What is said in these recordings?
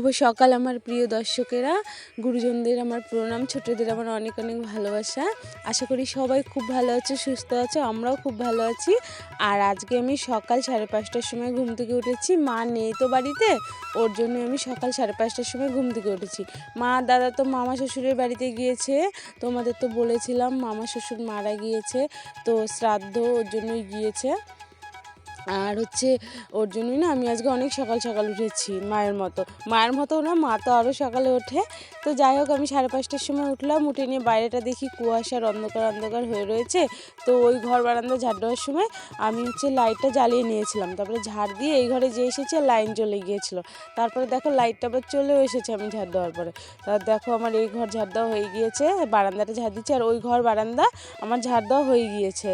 শুভ সকাল আমার প্রিয় দর্শকেরা। গুরুজনদের আমার প্রণাম, ছোটদের আমার অনেক অনেক ভালোবাসা। আশা করি সবাই খুব ভালো আছে, সুস্থ আছে, আমরাও খুব ভালো আছি। আর আজকে আমি সকাল সাড়ে পাঁচটার সময় ঘুম থেকে উঠেছি। মা নেই তো বাড়িতে, ওর জন্য আমি সকাল সাড়ে পাঁচটার সময় ঘুম থেকে উঠেছি। মা, দাদা তো মামা শ্বশুরের বাড়িতে গিয়েছে। তোমাদের তো বলেছিলাম, মামা শ্বশুর মারা গিয়েছে, তো শ্রাদ্ধ ওর জন্যই গিয়েছে। আর হচ্ছে ওর জন্যই না আমি আজকে অনেক সকাল সকাল উঠেছি মায়ের মতো। মায়ের মতো না, মা তো আরও সকালে ওঠে। তো যাই হোক, আমি সাড়ে পাঁচটার সময় উঠলাম, উঠে নিয়ে বাইরেটা দেখি কুয়াশার অন্ধকার অন্ধকার হয়ে রয়েছে। তো ওই ঘর বারান্দা ঝাড় দেওয়ার সময় আমি হচ্ছে লাইটটা জ্বালিয়ে নিয়েছিলাম। তারপরে ঝাড় দিয়ে এই ঘরে যে এসেছে লাইন চলে গিয়েছিল। তারপরে দেখো লাইটটা আবার চলেও এসেছে আমি ঝাড় দেওয়ার পরে। তা দেখো আমার এই ঘর ঝাড় দেওয়া হয়ে গিয়েছে, বারান্দাটা ঝাড় দিচ্ছে, আর ওই ঘর বারান্দা আমার ঝাড় দেওয়া হয়ে গিয়েছে।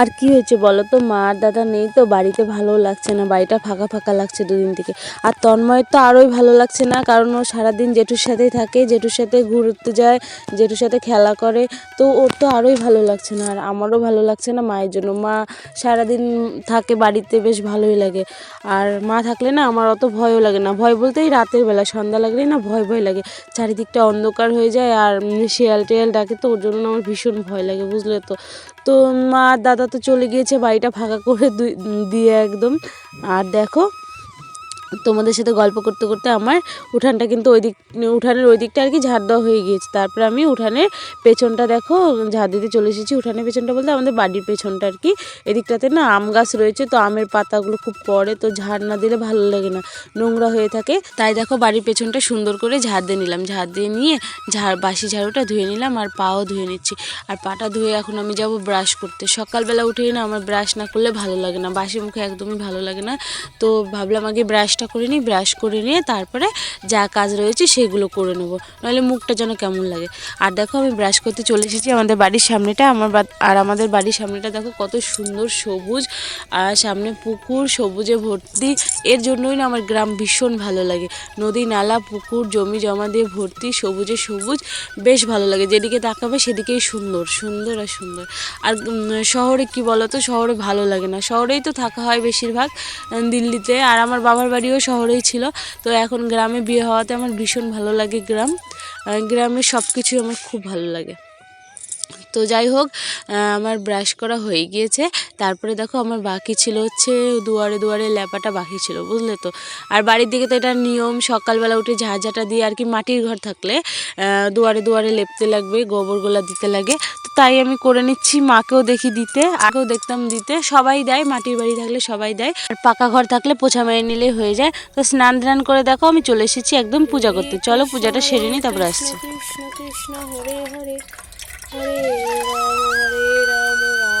আর কি হয়েছে বলো তো? মা আর দাদা নেই তো, বাড়িতে ভালো লাগছে না, বাড়িটা ফাঁকা ফাঁকা লাগছে দুদিন থেকে। আর তন্ময়ের তো আরোই ভালো লাগছে না, কারণ ও সারাদিন জেঠুর সাথেই থাকে, জেঠুর সাথে ঘুরতে যায়, জেঠুর সাথে খেলা করে, তো ওর তো আরোই ভালো লাগছে না, আর আমারও ভালো লাগছে না মায়ের জন্য। মা সারাদিন থাকে বাড়িতে, বেশ ভালোই লাগে। আর মা থাকলে না আমার অত ভয়ও লাগে না। ভয় বলতেই রাতের বেলা, সন্ধ্যা লাগলেই না ভয় ভয় লাগে। চারিদিকটা অন্ধকার হয়ে যায়, আর শিয়াল টিয়াল ডাকে তো, ওর জন্য আমার ভীষণ ভয় লাগে, বুঝলে তো। তো মা আর দাদা তো চলে গিয়েছে বাড়িটা ফাঁকা করে দিয়ে একদম। আর দেখো তোমাদের সাথে গল্প করতে করতে আমার উঠানটা কিন্তু ওই দিক, উঠানের ওই দিকটা আর কি ঝাড় দেওয়া হয়ে গিয়েছে। তারপরে আমি উঠানের পেছনটা দেখো, ঝাড় দিতে চলে এসেছি। উঠানের পেছনটা বলতে আমাদের বাড়ির পেছনটা আর কি। এদিকটাতে না আম গাছ রয়েছে, তো আমের পাতাগুলো খুব পড়ে, তো ঝাড় না দিলে ভালো লাগে না। নোংরা হয়ে থাকে। তাই দেখো বাড়ির পেছনটা সুন্দর করে ঝাড় দিয়ে নিলাম। ঝাড় দিয়ে নিয়ে ঝাড়, বাসি ঝাড়ুটা ধুয়ে নিলাম আর পাও ধুয়ে নিচ্ছি। আর পাটা ধুয়ে এখন আমি যাব ব্রাশ করতে। সকালবেলা উঠেই না আমার ব্রাশ না করলে ভালো লাগে না। বাসি মুখে একদমই ভালো লাগে না। তো ভাবলাম আগে ব্রাশটা করে নিই, ব্রাশ করে নিয়ে তারপরে যা কাজ রয়েছে সেগুলো করে নেব। নাহলে মুখটা যেন কেমন লাগে। আর দেখো আমি ব্রাশ করতে চলে এসেছি আমাদের বাড়ির সামনেটা। আমার আর আমাদের বাড়ির সামনেটা দেখো কত সুন্দর সবুজ। আর সামনে পুকুর, সবুজে ভর্তি। এর জন্যই না আমার গ্রাম ভীষণ ভালো লাগে। নদী, নালা, পুকুর, জমি জমা দিয়ে ভর্তি, সবুজে সবুজ। বেশ ভালো লাগে। যেদিকে তাকাবে সেদিকেই সুন্দর সুন্দর আর সুন্দর। আর শহরে কি বলতো? শহরে ভালো লাগে না। শহরেই তো থাকা হয় বেশিরভাগ, দিল্লিতে। আর আমার বাবার বাড়িও শহরেই ছিল। তো এখন গ্রামে বিয়ে হওয়াতে আমার ভীষণ ভালো লাগে গ্রাম। গ্রামের সব কিছুই আমার খুব ভালো লাগে। তো যাই হোক আমার ব্রাশ করা হয়ে গিয়েছে। তারপরে দেখো আমার বাকি ছিল হচ্ছে দুয়ারে দুয়ারে ল্যাপাটা বাকি ছিল, বুঝলে তো? আর বাড়ির দিকে তো এটা নিয়ম, সকালবেলা উঠে ঝাঁঝাটা দিয়ে আর কি মাটির ঘর থাকলে দুয়ারে দুয়ারে লেপতে লাগবে, গোবরগুলা দিতে লাগে। তাই আমি করে নিচ্ছি মাকেও দেখি দিতে আগেও দেখতাম দিতে সবাই দেয় মাটির বাড়ি থাকলে সবাই দেয় আর পাকা ঘর থাকলে পোছা মেরে নিলেই হয়ে যায় তো স্নান ধান করে দেখো আমি চলে এসেছি একদম পূজা করতে চলো পূজাটা সেরে নিই তারপরে আসছি কৃষ্ণ কৃষ্ণ কৃষ্ণ হরে হরে হরে রাম হরে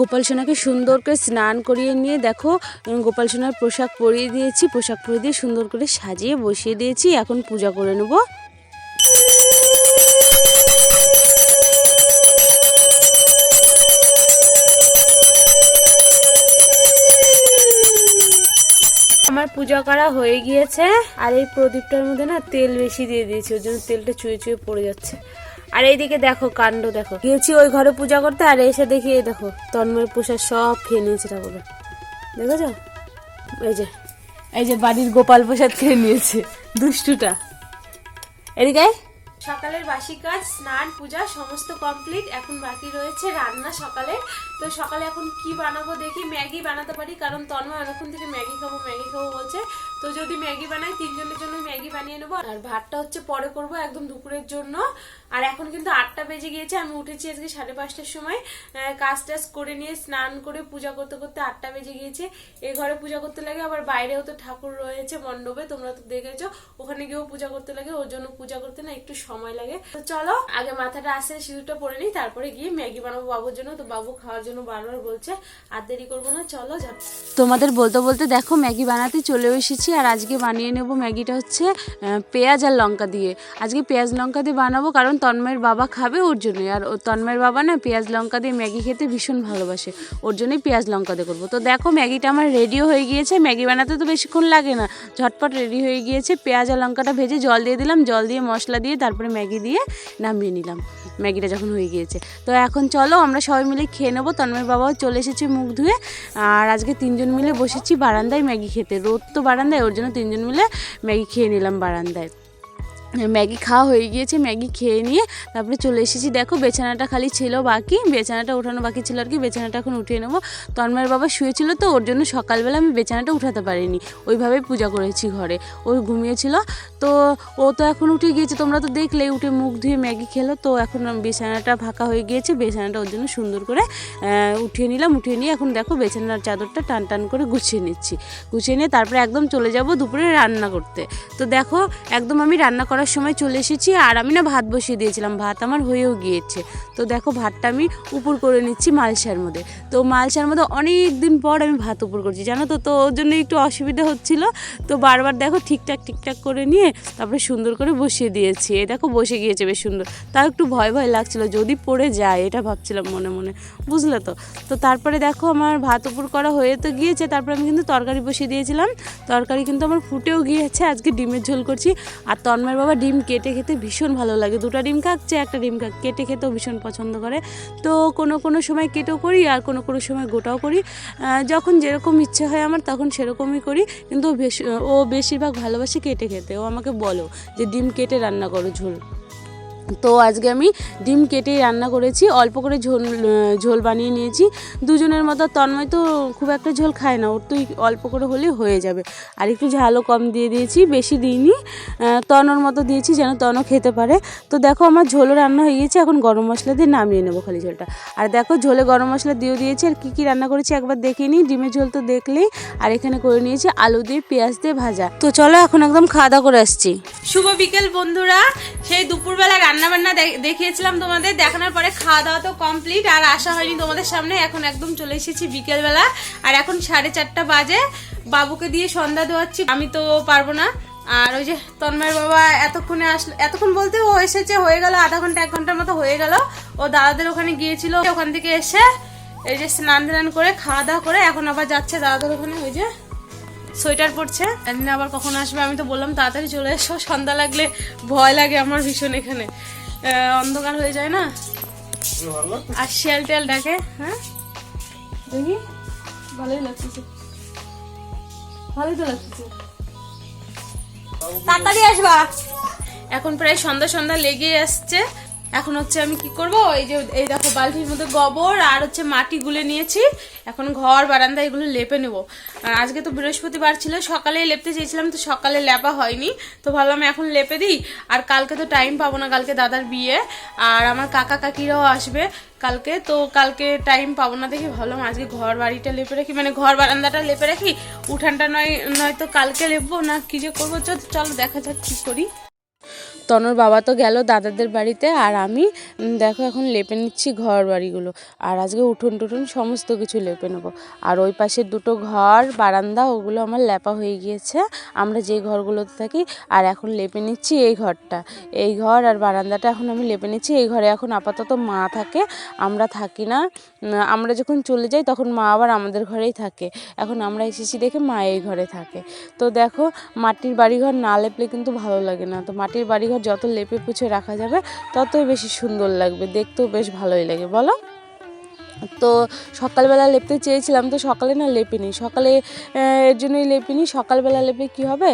গোপাল সোনাকে সুন্দর করে স্নান করিয়ে নিয়ে দেখো গোপাল সোনার পোশাক পরিয়ে দিয়েছি, পোশাক পরিয়ে দিয়ে সুন্দর করে সাজিয়ে বসিয়ে দিয়েছি, এখন পূজা করে নেব। আমার পূজা করা হয়ে গিয়েছে, আর এই প্রদীপটার মধ্যে না তেল বেশি দিয়ে দিয়েছি ওই জন্য তেলটা চুয়ে চুয়ে পড়ে যাচ্ছে। আর এইদিকে দেখো কাণ্ড, দেখো। গিয়েছি ওই ঘরে পূজা করতে, আর এসে দেখি এই দেখো, তন্ময়ের পোশাক সব খেয়ে নিয়েছে ঠাকুর। দেখেছ? এই যে এই যে বাড়ির গোপাল প্রসাদ খেয়ে নিয়েছে, দুষ্টুটা। এদিকে সকালের বাসি কাজ, স্নান, পূজা, সমস্ত কমপ্লিট এখন বাকি রয়েছে রান্না সকালে। তো সকালে এখন কি বানাবো দেখি, ম্যাগি বানাতে পারি, কারণ তন্ময় অনেকক্ষণ থেকে ম্যাগি খাব ম্যাগি খাব বলছে। তো যদি ম্যাগি বানাই, তিনজনের জন্য ম্যাগি বানিয়ে নেব। আর ভাতটা হচ্ছে পরে করব একদম দুপুরের জন্য। আর এখন কিন্তু আটটা বেজে গিয়েছে, আমি উঠেছি আজকে সাড়ে পাঁচটার সময়। কাজ টাজ করে নিয়ে স্নান করে পূজা করতে করতে আটটা বেজে গিয়েছে। এই ঘরে পূজা করতে লাগে, আবার বাইরেও তো ঠাকুর রয়েছে মণ্ডপে, তোমরা তো দেখেছ। ওখানে গিয়েও পূজা করতে লাগে, ওর জন্য পূজা করতে না একটু সময় লাগে। তো চলো, আগে মাথাটা আসে, সিঁদুরটা পরে নিই, তারপরে গিয়ে ম্যাগি বানাবো বাবুর জন্য। তো বাবু খাওয়ার জন্য বারবার বলছে, আর দেরি করব না, চলো তোমাদের বলতে বলতে দেখো, ম্যাগি বানাতে চলে এসেছি। আর আজকে বানিয়ে নেব ম্যাগিটা হচ্ছে পেঁয়াজ আর লঙ্কা দিয়ে। আজকে পেঁয়াজ লঙ্কা দিয়ে বানাবো কারণ তন্ময়ের বাবা খাবে ওর জন্যই। আর তন্ময়ের বাবা না পেঁয়াজ লঙ্কা দিয়ে ম্যাগি খেতে ভীষণ ভালোবাসে, ওর জন্যই পেঁয়াজ লঙ্কা দিয়ে করব। তো দেখো ম্যাগিটা আমার রেডিও হয়ে গিয়েছে, ম্যাগি বানাতে তো বেশিক্ষণ লাগে না। ঝটপট রেডি হয়ে গিয়েছে, পেঁয়াজ আর লঙ্কাটা ভেজে জল দিয়ে দিলাম, জল দিয়ে মশলা দিয়ে তারপরে ম্যাগি দিয়ে নামিয়ে নিলাম, ম্যাগিটা যখন হয়ে গিয়েছে। তো এখন চলো আমরা সবাই মিলে খেয়ে নেব, তন্ময়ের বাবাও চলে এসেছে মুখ ধুয়ে। আর আজকে তিনজন মিলে বসেছি বারান্দায় ম্যাগি খেতে, রোদ তো বারান্দায় ওর জন্য তিনজন মিলে ম্যাগি খেয়ে নিলাম বারান্দায়। ম্যাগি খাওয়া হয়ে গিয়েছে, ম্যাগি খেয়ে নিয়ে তারপরে চলে এসেছি। দেখো বেছানাটা খালি ছিল বাকি বেছানাটা ওঠানো বাকি ছিল আর কি বেছানাটা এখন উঠিয়ে নেব। তন্ময়ের বাবা শুয়েছিল তো, ওর জন্য সকালবেলা আমি বেছানাটা উঠাতে পারিনি। ওইভাবেই পূজা করেছি ঘরে, ও ঘুমিয়েছিল। তো ও তো এখন উঠে গিয়েছে, তোমরা তো দেখলেই উঠে মুখ ধুয়ে ম্যাগি খেলো। তো এখন বিছানাটা ফাঁকা হয়ে গিয়েছে বিছানাটা ওর জন্য সুন্দর করে উঠিয়ে নিলাম, উঠিয়ে নিয়ে এখন দেখো বিছানার চাদরটা টান টান করে গুছিয়ে নিচ্ছি। গুছিয়ে নিয়ে তারপরে একদম চলে যাব দুপুরে রান্না করতে। তো দেখো, একদম আমি রান্না করার সময় চলে এসেছি আর আমি না ভাত বসিয়ে দিয়েছিলাম। ভাত আমার হয়েও গিয়েছে। তো দেখো ভাতটা আমি উপর করে নিচ্ছি মালসার মধ্যে। তো মালসার মধ্যে অনেক দিন পর আমি ভাত উপর করছি। জানো তো তো ওর জন্য একটু অসুবিধা হচ্ছিল। তো বারবার দেখো ঠিকঠাক ঠিকঠাক করে নিয়ে তারপরে সুন্দর করে বসিয়ে দিয়েছি। এই দেখো বসে গিয়েছে বেশ সুন্দর। তাও একটু ভয় ভয় লাগছিল। যদি পড়ে যায়, এটা ভাবছিলাম মনে মনে। বুঝলে তো? তো তারপরে দেখো আমার ভাত উপর করা হয়ে তো গিয়েছে। তারপরে আমি কিন্তু তরকারি বসিয়ে দিয়েছিলাম। তরকারি কিন্তু আমার ফুটেও গিয়েছে। আজকে ডিমের ঝোল করছি। আর তন্ময়ের বাবা ডিম কেটে খেতে ভীষণ ভালো লাগে। দুটো ডিম খাচ্ছে একটা ডিম কাক কেটে খেতেও ভীষণ পছন্দ করে। তো কোনো কোনো সময় কেটেও করি আর কোনো কোনো সময় গোটাও করি। যখন যেরকম ইচ্ছে হয় আমার তখন সেরকমই করি। কিন্তু ও বেশিরভাগ ভালোবাসে কেটে খেতে। ও আমাকে বলো যে ডিম কেটে রান্না করো ঝোল। তো আজকে আমি ডিম কেটে রান্না করেছি, অল্প করে ঝোল ঝোল বানিয়ে নিয়েছি। দুজনের মতো তন্ময় তো খুব একটা ঝোল খায় না, ওর তো অল্প করে হলে হয়ে যাবে। আর একটু ঝালও কম দিয়ে দিয়েছি, বেশি দিইনি। তনর মতো দিয়েছি যেন তনও খেতে পারে। তো দেখো আমার ঝোলও রান্না হয়ে গিয়েছে, এখন গরম মশলা দিয়ে নামিয়ে নেব খালি ঝোলটা। আর দেখো ঝোলে গরম মশলা দিয়েও দিয়েছি, আর কী কী রান্না করেছি একবার দেখে নিই। ডিমের ঝোল তো দেখলেই। আর এখানে করে নিয়েছি আলু দিয়ে পেঁয়াজ দিয়ে ভাজা। তো চলো এখন একদম খাওয়া দাওয়া করে আসছি। শুভ বিকেল বন্ধুরা, সেই দুপুরবেলা রান্না বান্না দেখিয়েছিলাম তোমাদের, দেখানোর পরে খাওয়া দাওয়া তো কমপ্লিট আর আসা হয়নি তোমাদের সামনে। এখন একদম চলে এসেছি বিকেলবেলা, আর এখন সাড়ে চারটা বাজে। বাবুকে দিয়ে সন্ধ্যা দেওয়াচ্ছি, আমি তো পারব না। আর ওই যে তন্ময়ের বাবা এতক্ষণে আসলো, এতক্ষণ বলতে ও এসেছে, হয়ে গেল আধা ঘণ্টা, এক ঘণ্টার মতো হয়ে গেল। ও দাদাদের ওখানে গিয়েছিল, ওখান থেকে এসে এই যে স্নান ধান করে, খাওয়া দাওয়া করে, এখন আবার যাচ্ছে দাদাদের ওখানে, ওই যে সোয়েটার পরছে একদিন আবার কখন আসবে, আমি তো বললাম, তাড়াতাড়ি চলে এসো, সন্ধ্যা লাগলে ভয় লাগে আমার ভীষণ এখানে। অন্ধকার হয়ে যায় না? আর শিয়াল টিয়াল ডাকে হ্যাঁ? দেখি, ভালোই লাগতেছে। ভালোই তো লাগতেছে। তাড়াতাড়ি আসবা। এখন প্রায় সন্ধ্যা সন্ধ্যা লেগে আসছে। এখন হচ্ছে আমি কি করব? এই যে, এই দেখো বালতির মধ্যে গোবর আর হচ্ছে মাটি গুলে নিয়েছি। এখন ঘর, বারান্দা এগুলো লেপে নেব। আর আজকে তো বৃহস্পতিবার ছিল সকালে লেপতে চেয়েছিলাম, তো সকালে লেপা হয়নি। তো ভাবলাম এখন লেপে দিই। আর কালকে তো টাইম পাবো না, কালকে দাদার বিয়ে। আর আমার কাকা কাকিরাও আসবে কালকে, তো কালকে টাইম পাবো না দেখি ভাবলাম আজকে ঘর বাড়িটা লেপে রাখি। মানে ঘর, বারান্দাটা লেপে রাখি। উঠানটা নয়, নয়তো কালকে লেপবো না, কি যে করব? চল দেখা যাক কি করি। তনুর বাবা তো গেল দাদাদের বাড়িতে আর আমি দেখো এখন লেপে নিচ্ছি ঘর বাড়িগুলো। আর আজকে উঠোন টুঠোন সমস্ত কিছু লেপে নেব। আর ওই পাশে দুটো ঘর, বারান্দা, ওগুলো আমার লেপা হয়ে গিয়েছে। আমরা যে ঘরগুলোতে থাকি, আর এখন লেপে নিচ্ছি এই ঘরটা। এই ঘর আর বারান্দাটা এখন আমি লেপে নিচ্ছি। এই ঘরে এখন আপাতত মা থাকে, আমরা থাকি না। আমরা যখন চলে যাই, তখন মা আবার আমাদের ঘরেই থাকে। এখন আমরা এসেছি দেখে মা এই ঘরে থাকে। তো দেখো, মাটির বাড়িঘর না লেপলে কিন্তু ভালো লাগে না। তো মাটির বাড়িঘর যত লেপে পুছে রাখা যাবে, ততই বেশি সুন্দর লাগবে। দেখতেও বেশ ভালোই লাগে, বলো? তো সকালবেলা লেপতে চেয়েছিলাম, তো সকালে না লেপিনি। সকালে এর জন্যই লেপিনি। সকালবেলা লেপে কি হবে?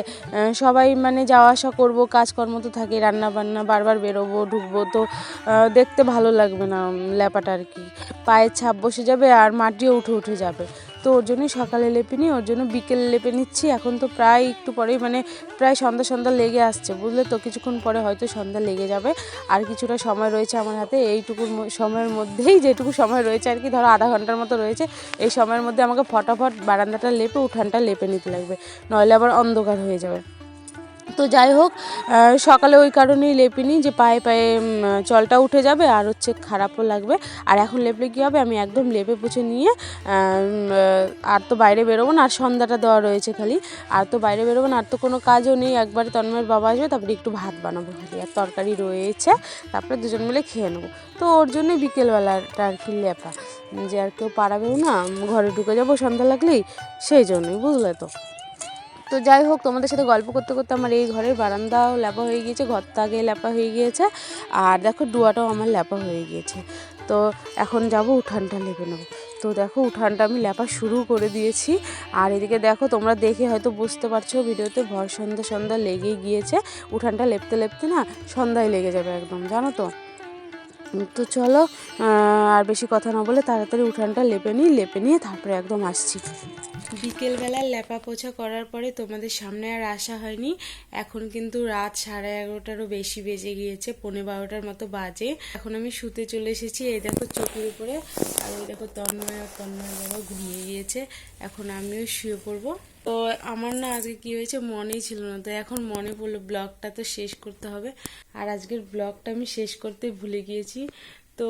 সবাই মানে যাওয়া আসা করব, কাজকর্ম তো থাকে রান্না বান্না বারবার বেরোবো, ঢুকবো, তো দেখতে ভালো লাগবে না লেপাটা আর কি। পায়ের ছাপ বসে যাবে আর মাটিও উঠে উঠে যাবে। তো ওর জন্যই সকালে লেপে নিই, ওর জন্য বিকেলে লেপে নিচ্ছি। এখন তো প্রায় একটু পরেই মানে প্রায় সন্ধ্যা সন্ধ্যা লেগে আসছে, বুঝলে তো? কিছুক্ষণ পরে হয়তো সন্ধ্যা লেগে যাবে। আর কিছুটা সময় রয়েছে আমার হাতে এইটুকু সময়ের মধ্যেই যেটুকু সময় রয়েছে আর কি, ধরো আধা ঘণ্টার মতো রয়েছে, এই সময়ের মধ্যে আমাকে ফটাফট বারান্দাটা লেপে, উঠানটা লেপে নিতে লাগবে। নইলে আবার অন্ধকার হয়ে যাবে। তো যাই হোক সকালে ওই কারণেই লেপিনি যে পায়ে পায়ে জলটা উঠে যাবে আর হচ্ছে খারাপও লাগবে। আর এখন লেপলে কী হবে? আমি একদম লেপে পুছে নিয়ে আর তো বাইরে বেরোবো না, আর সন্ধ্যাটা দেওয়া রয়েছে খালি। আর তো বাইরে বেরোবো না, আর তো কোনো কাজও নেই। একবারে তন্ময়ের বাবা আসবে, তারপরে একটু ভাত বানাবো খালি। আর তরকারি রয়েছে, তারপরে দুজন মিলে খেয়ে নেব। তো ওর জন্যই বিকেলবেলাটা আর কি লেপা। যে আর কেউ পারাবেও না, ঘরে ঢুকে যাব সন্ধ্যা লাগলেই, সেই জন্যই, বুঝলে তো? তো যাই হোক, তোমাদের সাথে গল্প করতে করতে আমার এই ঘরের বারান্দাও ল্যাপা হয়ে গিয়েছে, ঘরটা আগে ল্যাপা হয়ে গিয়েছে, আর দেখো ডুয়াটাও আমার ল্যাপা হয়ে গিয়েছে। তো এখন যাব উঠানটা লেপে নেব। তো দেখো উঠানটা আমি ল্যাপা শুরু করে দিয়েছি, আর এদিকে দেখো তোমরা দেখে হয়তো বুঝতে পারছ ভিডিওতে ভর সন্ধ্যা সন্ধ্যা লেগে গিয়েছে। উঠানটা লেপতে লেপতে না সন্ধ্যায় লেগে যাবে একদম, জানো তো? তো চলো আর বেশি কথা না বলে তাড়াতাড়ি উঠানটা লেপে নিই, লেপে নিয়ে তারপরে একদম আসছি। বিকেলবেলা লেপা পোছা করার পরে তোমাদের সামনে আর আসা হয়নি। এখন কিন্তু রাত সাড়ে এগারোটারও বেশি বেজে গিয়েছে, পৌনে বারোটার মতো বাজে। এখন আমি শুতে চলে এসেছি। এই দেখো চোখের উপরে, আর ওই দেখো তন্ময় আর তন্ময় বাবা ঘুমিয়ে গিয়েছে। এখন আমিও শুয়ে পড়ব। তো আমার না আজকে কি হয়েছে মনেই ছিল না। তো এখন মনে পড়ল ব্লগটা তো শেষ করতে হবে। আর আজকের ব্লগটা আমি শেষ করতে ভুলে গিয়েছি। তো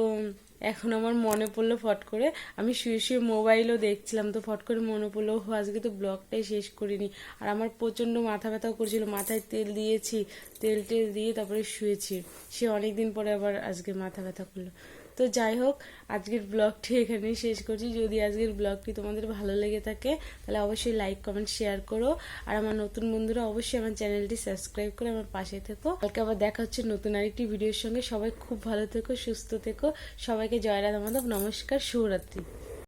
এখন আমার মনে পড়ল ফট করে। আমি শুয়ে শুয়ে মোবাইলও দেখছিলাম তো ফট করে মনে পড়ল আজকে তো ব্লগটাই শেষ করিনি। আর আমার প্রচণ্ড মাথা ব্যথাও করছিল, মাথায় তেল দিয়েছি, তেল টেল দিয়ে তারপরে শুয়েছি। সে অনেক দিন পরে আবার আজকে মাথা ব্যথা করল। তো যাই হোক, আজকের ব্লগটি এখানেই শেষ করছি। যদি আজকের ব্লগটি তোমাদের ভালো লেগে থাকে, তাহলে অবশ্যই লাইক কমেন্ট শেয়ার করো। আর আমার নতুন বন্ধুরা অবশ্যই আমার চ্যানেলটি সাবস্ক্রাইব করে আমার পাশে থেকো। কালকে আবার দেখা হচ্ছে নতুন আরেকটি ভিডিওর সঙ্গে। সবাই খুব ভালো থেকো, সুস্থ থেকো। সবাইকে জয় রাধা মাধব, নমস্কার, শুভরাত্রি।